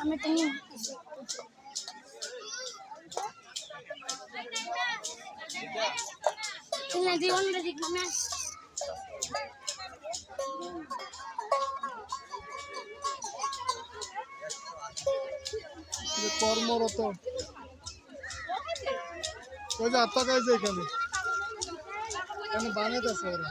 আমি তুমি না জীবনটা দেখব না। যে কর্মরত। ওই যে আত্মা এখানে। এখানে বানাইতেছে ওরা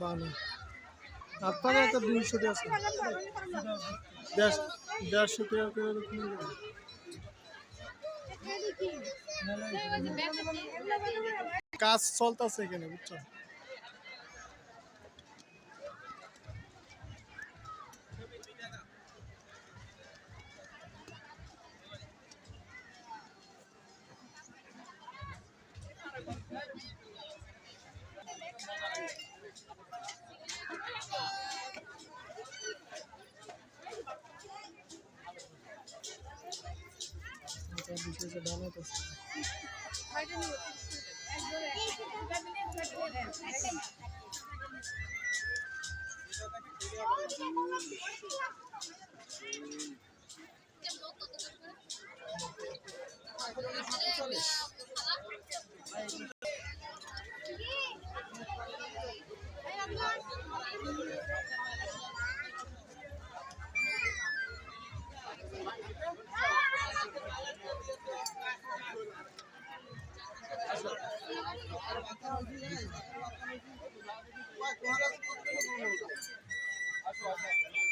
বানাই আপনার একটা দুইশো আছে দেড়শো টাকা কাজ চলতেছে এখানে বুঝছ? এটা বিশেষ বানাইতেছে করে না।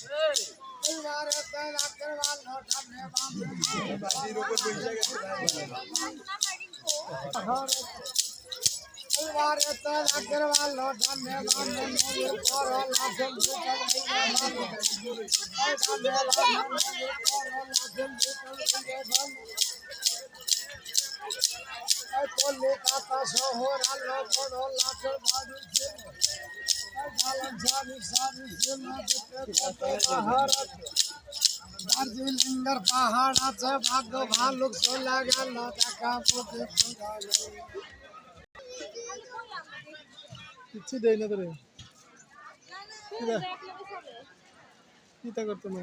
দেখা যায়। বাইশ ফুট। কলিকাতা শহর আলো বড় লাঠের বাড়ি ছিল গালাম সারি সারি ছিল পাহাড় আছে ভাগ্য ভালুক চলে গেল গেল কিচ্ছু দেয় না তোরে কিতা করতো না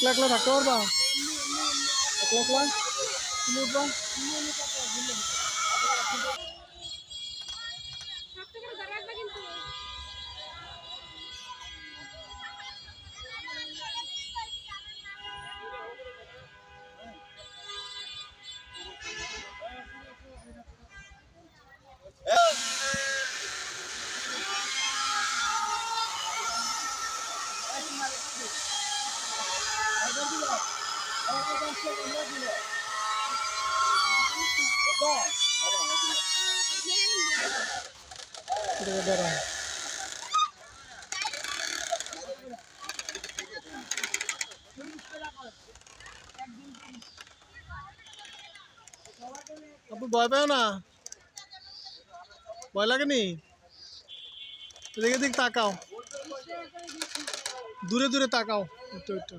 একলা একলা থাকতে পারবা একলা একলা আপু ভয় পাও না। ভয় লাগেনি? এদিকে দিক তাকাও। দূরে দূরে তাকাও। একটু একটু